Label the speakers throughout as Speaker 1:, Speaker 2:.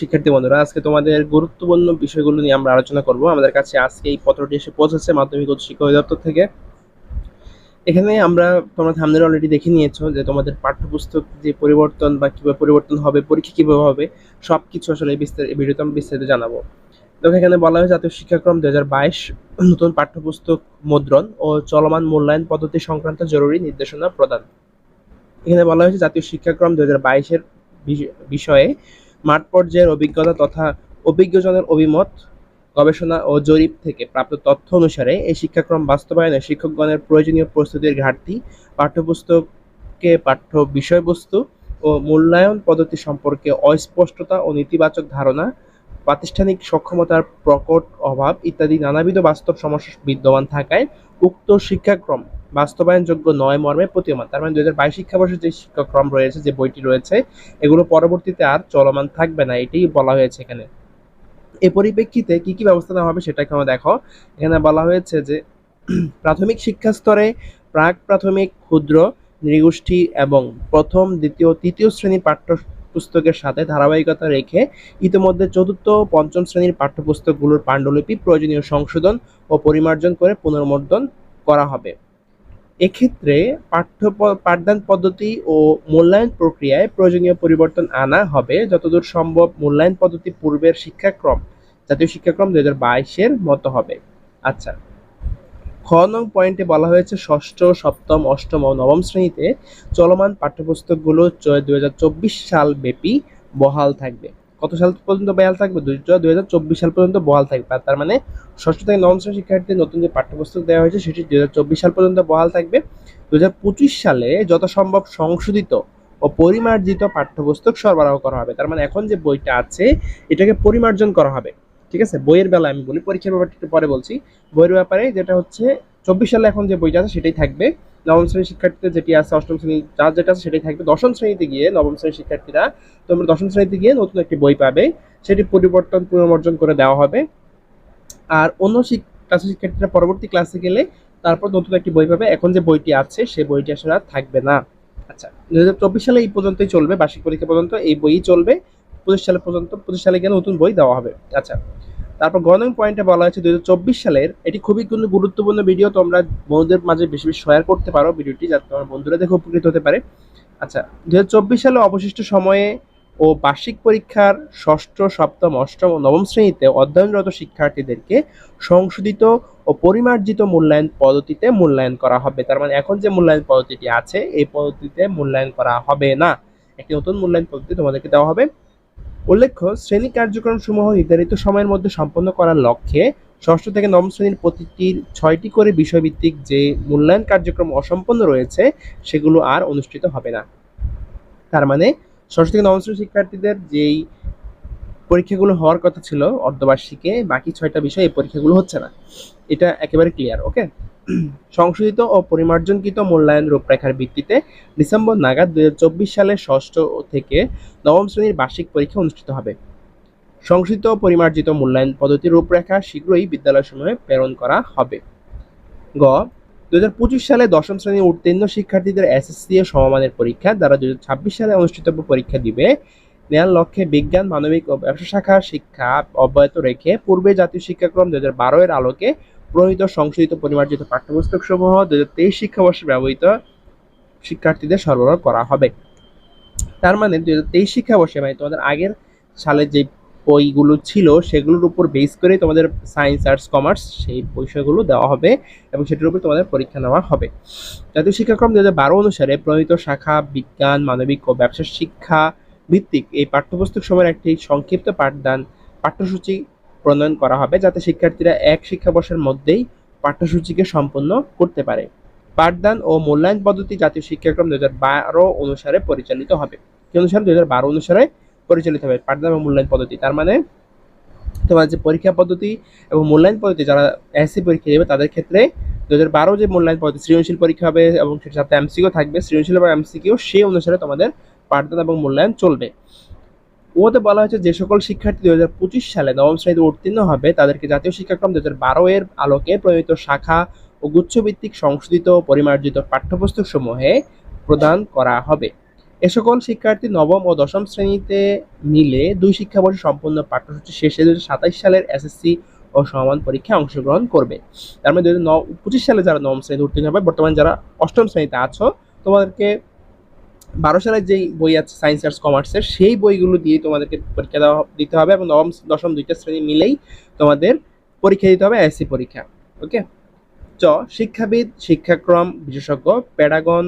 Speaker 1: শিক্ষার্থী বন্ধুরা, আজকে তোমাদের গুরুত্বপূর্ণ বিষয়গুলো নিয়ে আমরা আলোচনা করব। আমাদের কাছে আজকে এই পত্রটি এসে পৌঁছেছে মাধ্যমিক উচ্চ শিক্ষা অধিদপ্তর থেকে। এখানে আমরা তোমরা থামদের অলরেডি দেখে নিয়েছো যে তোমাদের পাঠ্যপুস্তক যে পরিবর্তন বা কীভাবে পরিবর্তন হবে, পরীক্ষা কীভাবে হবে সব কিছু আসলে এই বিস্তারিত ভিডিওতে আমি বিস্তারিত জানাব। দেখো, এখানে বলা হয়েছে জাতীয় শিক্ষাক্রম দু নতুন পাঠ্যপুস্তক মুদ্রণ ও চলমান মূল্যায়ন পদ্ধতি সংক্রান্ত জরুরি নির্দেশনা প্রদান। এখানে বলা হয়েছে জাতীয় শিক্ষাক্রম দু হাজার বাইশের বিষয়ে মাঠ পর্যায়ের অভিজ্ঞতা তথা অভিজ্ঞজনের অভিমত, গবেষণা ও জরিপ থেকে প্রাপ্ত তথ্য অনুসারে এই শিক্ষাক্রম বাস্তবায়নে শিক্ষকগণের প্রয়োজনীয় প্রস্তুতির ঘাটতি, পাঠ্যপুস্তকে পাঠ্য বিষয়বস্তু ও মূল্যায়ন পদ্ধতি সম্পর্কে অস্পষ্টতা ও নেতিবাচক ধারণা, প্রাতিষ্ঠানিক সক্ষমতার প্রকট অভাব ইত্যাদি নানাবিধ বাস্তব সমস্যা বিদ্যমান থাকায় উক্ত শিক্ষাক্রম বাস্তবায়নযোগ্য নয় মর্মে প্রতীয়মান। তার মানে দুই হাজার বাইশ শিক্ষাবর্ষের যে শিক্ষাক্রম রয়েছে, যে বইটি রয়েছে, এগুলো পরবর্তীতে আর চলমান থাকবে না, এটাই বলা হয়েছে এখানে। এ পরিপ্রেক্ষিতে কি কি ব্যবস্থা নেওয়া হবে সেটা এখানে দেখো। এখানে বলা হয়েছে যে প্রাথমিক শিক্ষা স্তরে প্রাক, প্রাথমিক, ক্ষুদ্র, নৃগোষ্ঠী এবং প্রথম, দ্বিতীয়, তৃতীয় শ্রেণির পাঠ্য পুস্তকের সাথে ধারাবাহিকতা রেখে ইতিমধ্যে চতুর্থ, পঞ্চম শ্রেণির পাঠ্যপুস্তকগুলোর পাণ্ডুলিপি প্রয়োজনীয় সংশোধন ও পরিমার্জন করে পুনর্মুদ্রণ করা হবে। এক্ষেত্রে পাঠ্য পাঠদান পদ্ধতি ও মূল্যায়ন প্রক্রিয়ায় প্রয়োজনীয় পরিবর্তন আনা হবে। যতদূর সম্ভব মূল্যায়ন পদ্ধতি পূর্বের শিক্ষাক্রম, জাতীয় শিক্ষাক্রম দু হাজার বাইশের মতো হবে। আচ্ছা খ নং পয়েন্টে বলা হয়েছে, ষষ্ঠ, সপ্তম, অষ্টম ও নবম শ্রেণীতে চলমান পাঠ্যপুস্তকগুলো দুই হাজার চব্বিশ সাল ব্যাপী বহাল থাকবে। কত সাল পর্যন্ত বহাল থাকবে? দুই হাজার চব্বিশ সাল পর্যন্ত বহাল থাকবে। তার মানে ষষ্ঠ থেকে নবম শ্রেণির শিক্ষার্থীদের নতুন যে পাঠ্যপুস্তক দেওয়া হয়েছে, সেটি দুই হাজার চব্বিশ সাল পর্যন্ত বহাল থাকবে। দু হাজার পঁচিশ সালে যত সম্ভব সংশোধিত ও পরিমার্জিত পাঠ্যপুস্তক সরবরাহ করা হবে। তার মানে এখন যে বইটা আছে, এটাকে পরিমার্জন করা হবে। ঠিক আছে? বইয়ের বেলা আমি বলি, পরীক্ষার ব্যাপারটা একটু পরে বলছি। বইয়ের ব্যাপারে যেটা হচ্ছে, চব্বিশ সালে এখন যে বইটা আছে, সেটাই থাকবে। নবম শ্রেণির শিক্ষার্থীদের যেটি আছে, অষ্টম শ্রেণি, যার যেটা আছে সেটাই থাকবে। দশম শ্রেণীতে গিয়ে নবম শ্রেণির শিক্ষার্থীরা, তোমরা দশম শ্রেণীতে গিয়ে নতুন একটি বই পাবে। সেটি পরিবর্তন, পুনর্মর্জন করে দেওয়া হবে। আর অন্য ক্লাসের শিক্ষার্থীরা পরবর্তী ক্লাসে গেলে তারপর নতুন একটি বই পাবে। এখন যে বইটি আছে সেই বইটি আসলে আর থাকবে না। আচ্ছা দু হাজার চব্বিশ সালে এই পর্যন্তই চলবে, বার্ষিক পরীক্ষা পর্যন্ত এই বইই চলবে। পঁচিশ সালে পর্যন্ত, পঁচিশ সালে গেলে নতুন বই দেওয়া হবে। আচ্ছা তারপর গণং পয়েন্টে বলা হয়েছে দুই সালের এটি খুবই কিন্তু গুরুত্বপূর্ণ ভিডিও তোমরা বন্ধুদের মাঝে বেশি বেশি শেয়ার করতে পারো ভিডিওটি যাতে তোমার বন্ধুরা দেখে উপকৃত হতে পারে। আচ্ছা দু হাজার চব্বিশ সালে অবশিষ্ট সময়ে ও বার্ষিক পরীক্ষার ষষ্ঠ, সপ্তম, অষ্টম ও নবম শ্রেণীতে অধ্যয়নরত শিক্ষার্থীদেরকে সংশোধিত ও পরিমার্জিত মূল্যায়ন পদ্ধতিতে মূল্যায়ন করা হবে। তার মানে এখন যে মূল্যায়ন পদ্ধতিটি আছে, এই পদ্ধতিতে মূল্যায়ন করা হবে না। একটি নতুন মূল্যায়ন পদ্ধতি তোমাদেরকে দেওয়া হবে। উল্লেখ্য, শ্রেণি কার্যক্রম সমূহ নির্ধারিত সময়ের মধ্যে সম্পন্ন করার লক্ষ্যে ষষ্ঠ থেকে নবম শ্রেণির প্রতিটির ছয়টি করে বিষয়ভিত্তিক যে মূল্যায়ন কার্যক্রম অসম্পন্ন রয়েছে, সেগুলো আর অনুষ্ঠিত হবে না। তার মানে ষষ্ঠ থেকে নবম শ্রেণির শিক্ষার্থীদের যেই পরীক্ষাগুলো হওয়ার কথা ছিল, অর্ধবার্ষিকে বাকি ছয়টা বিষয় এই পরীক্ষাগুলো হচ্ছে না। এটা একেবারে ক্লিয়ার ওকে সংশোধিত ও পরিমার্জনকৃত মূল্যায়ন রূপরেখার ভিত্তিতে ডিসেম্বর নাগাদ দুই সালের ষষ্ঠ থেকে নবম শ্রেণির বার্ষিক পরীক্ষা অনুষ্ঠিত হবে। সংশোধিত ও পরিমার্জিত মূল্যায়ন পদ্ধতির রূপরেখা শীঘ্রই বিদ্যালয়সমূহে প্রেরণ করা হবে। গ দুই হাজার পঁচিশ সালে দশম শ্রেণির উত্তীর্ণ শিক্ষার্থীদের এসএসসি ও সমমানের পরীক্ষা দ্বারা দুই হাজার ছাব্বিশ সালে অনুষ্ঠিতব্য পরীক্ষা দিবে। নেয়ার লক্ষ্যে বিজ্ঞান, মানবিক ও ব্যবসা শাখার শিক্ষা অব্যাহত রেখে পূর্বে জাতীয় শিক্ষাক্রম দু হাজার বারো এর আলোকে প্রণীত সংশোধিত পরিমার্জিত পাঠ্যপুস্তক সমূহ দু হাজার তেইশ শিক্ষাবর্ষে ব্যবহৃত শিক্ষার্থীদের সরবরাহ করা হবে। তার মানে দু হাজার তেইশ শিক্ষাবর্ষে মানে তোমাদের আগের সালে যে বইগুলো ছিল, সেগুলোর উপর বেস করে তোমাদের সায়েন্স আর্টস কমার্স সেই বিষয়গুলো দেওয়া হবে এবং সেটির উপর তোমাদের পরীক্ষা নেওয়া হবে। জাতীয় শিক্ষাক্রম দু হাজার বারো অনুসারে প্রণীত শাখা, বিজ্ঞান, মানবিক ও ব্যবসা শিক্ষা ভিত্তিক এই পাঠ্যপুস্তক সময়ের একটি সংক্ষিপ্ত পাঠদান, পাঠ্যসূচি প্রণয়ন করা হবে যাতে শিক্ষার্থীরা এক শিক্ষাবর্ষের মধ্যেই পাঠ্যসূচিকে সম্পন্ন করতে পারে। পাঠদান ও মূল্যায়ন পদ্ধতি জাতীয় শিক্ষাক্রম দু বারো অনুসারে পরিচালিত হবে। কি অনুসারে? দু বারো অনুসারে পরিচালিত হবে পাঠদান ও মূল্যায়ন পদ্ধতি। তার মানে তোমার যে পরীক্ষা পদ্ধতি এবং মূল্যায়ন পদ্ধতি, যারা এসসি পরীক্ষা দেবে, তাদের ক্ষেত্রে দু হাজার বারো যে মূল্যায়ন পদ্ধতি, সৃজনশীল পরীক্ষা হবে এবং সেটার সাথে এমসিকিউ থাকবে। সৃজনশীল এবং এমসিকিউ সেই অনুসারে তোমাদের পাঠদান এবং মূল্যায়ন চলবে। ওতে বলা হয়েছে যে সকল শিক্ষার্থী দু হাজার পঁচিশ সালে নবম শ্রেণীতে উত্তীর্ণ হবে, তাদেরকে জাতীয় শিক্ষাক্রম দু হাজার বারো এর আলোকে প্রণীত শাখা ও গুচ্ছভিত্তিক সংশোধিত পরিমার্জিত পাঠ্যপুস্তক সমূহে প্রদান করা হবে। এ সকল শিক্ষার্থী নবম ও দশম শ্রেণীতে মিলে দুই শিক্ষাবর্ষ সম্পূর্ণ পাঠ্যসূচি শেষে দু সাতাইশ সালের এসএসসি ও সমান পরীক্ষায় অংশগ্রহণ করবে। তার মধ্যে দু পঁচিশ সালে যারা নবম শ্রেণীতে উত্তীর্ণ হবে, বর্তমানে যারা অষ্টম শ্রেণীতে আছো, তোমাদেরকে বারো সালের যেই বই আছে সায়েন্স আর্টস কমার্সের সেই বইগুলো দিয়ে তোমাদেরকে পরীক্ষা দেওয়া, দিতে হবে এবং নবম, দশম, দুইটা শ্রেণি মিলেই তোমাদের পরীক্ষা দিতে হবে এসসি পরীক্ষা ওকে চ, শিক্ষাবিদ, শিক্ষাক্রম, বিশেষজ্ঞ প্যাডাগন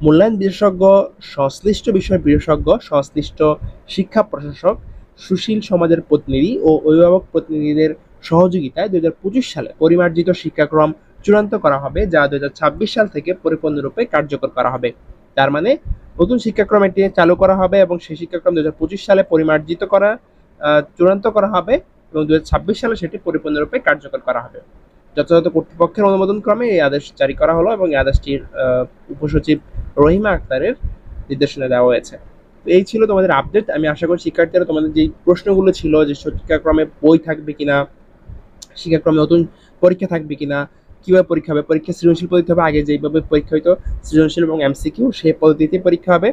Speaker 1: মূল্যায়ন বিশেষজ্ঞ, সংশ্লিষ্ট বিষয় বিশেষজ্ঞ, সংশ্লিষ্ট শিক্ষা প্রশাসক, সুশীল সমাজের প্রতিনিধি ও অভিভাবক প্রতিনিধিদের সহযোগিতায় দুই হাজার পঁচিশ সালে পরিমার্জিত শিক্ষাক্রম চূড়ান্ত করা হবে, যা দুই হাজার ছাব্বিশ সাল থেকে পরিপূর্ণরূপে কার্যকর করা হবে। তার মানে নতুন শিক্ষাক্রম এটি চালু করা হবে এবং সেই শিক্ষাক্রম দু হাজার পঁচিশ সালে পরিমার্জিত করা চূড়ান্ত করা হবে এবং দু হাজার ছাব্বিশ সালে সেটি পরিপূর্ণরূপে কার্যকর করা হবে। যথাযথ কর্তৃপক্ষের অনুমোদন ক্রমে এই আদেশ জারি করা হলো এবং এই আদেশটির উপসচিব রহিমা আক্তারের নির্দেশনা দেওয়া হয়েছে। এই ছিল তোমাদের আপডেট আমি আশা করি শিক্ষার্থীরা তোমাদের যে প্রশ্নগুলো ছিল যে শিক্ষাক্রমে বই থাকবে কিনা, শিক্ষাক্রমে নতুন পরীক্ষা থাকবে কিনা কীভাবে পরীক্ষা হবে? পরীক্ষা সৃজনশীল পদ্ধতি হবে, আগে যেভাবে পরীক্ষা হতো সৃজনশীল এবং এমসিকিউ, সেই পদ্ধতিতে পরীক্ষা হবে।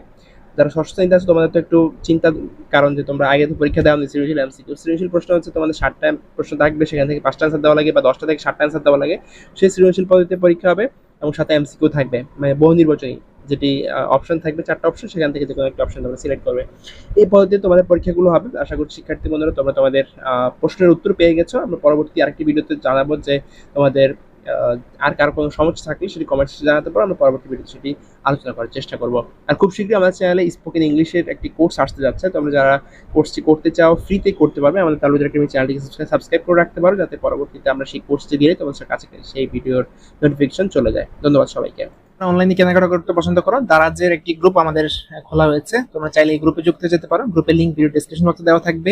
Speaker 1: যারা ষষ্ঠ শ্রেণীতে আছে, তোমাদের তো একটু চিন্তার কারণ যে তোমরা আগে তো পরীক্ষা দেওয়া সৃজনশীল, এমসিকিউ। সৃজনশীল প্রশ্ন হচ্ছে তোমাদের ষাটটা প্রশ্ন থাকবে, সেখান থেকে পাঁচটা অ্যান্সার দেওয়া লাগে বা দশটা থেকে ষাটটা অ্যান্সার দেওয়া লাগে। সেই সৃজনশীল পদ্ধতিতে পরীক্ষা হবে এবং সাথে এমসিকিউ থাকবে। মানে বহু নির্বাচনী যেটি অপশন থাকবে, চারটা অপশন সেখান থেকে যে কোনো একটা অপশন তোমরা সিলেক্ট করবে। এই পদ্ধতিতে তোমাদের পরীক্ষাগুলো হবে। আশা করছি শিক্ষার্থী বন্ধুরা, তোমরা তোমাদের প্রশ্নের উত্তর পেয়ে গেছো। আমরা পরবর্তী আরেকটি ভিডিওতে জানাব যে তোমাদের আর কার কোনো সমস্যা থাকলে সেটি কমেন্টসে জানাতে পারো। আমরা পরবর্তী ভিডিওতে সেটি আলোচনা করার চেষ্টা করব। আর খুব শীঘ্রই আমাদের চ্যানেলে স্পোকেন ইংলিশের একটি কোর্স আসতে যাচ্ছে। তোমরা যারা কোর্সটি করতে চাও ফ্রিতে করতে পারবে। আমাদের তালুদ একাডেমি চ্যানেলটিকে সাবস্ক্রাইব করে রাখতে পারো। যাতে পরবর্তীতে আমরা সেই কোর্সটি দিলে তোমাদের কাছে সেই ভিডিওর নোটিফিকেশন চলে যায়। ধন্যবাদ সবাইকে। অনলাইনে কেনাকাটা করতে পছন্দ করো। দারাজের একটি গ্রুপ আমাদের খোলা হয়েছে তোমরা চাইলে এই গ্রুপে যুক্ত যেতে পারো। গ্রুপের লিঙ্ক ভিডিও ডিসক্রিপশন বক্সে দেওয়া থাকবে।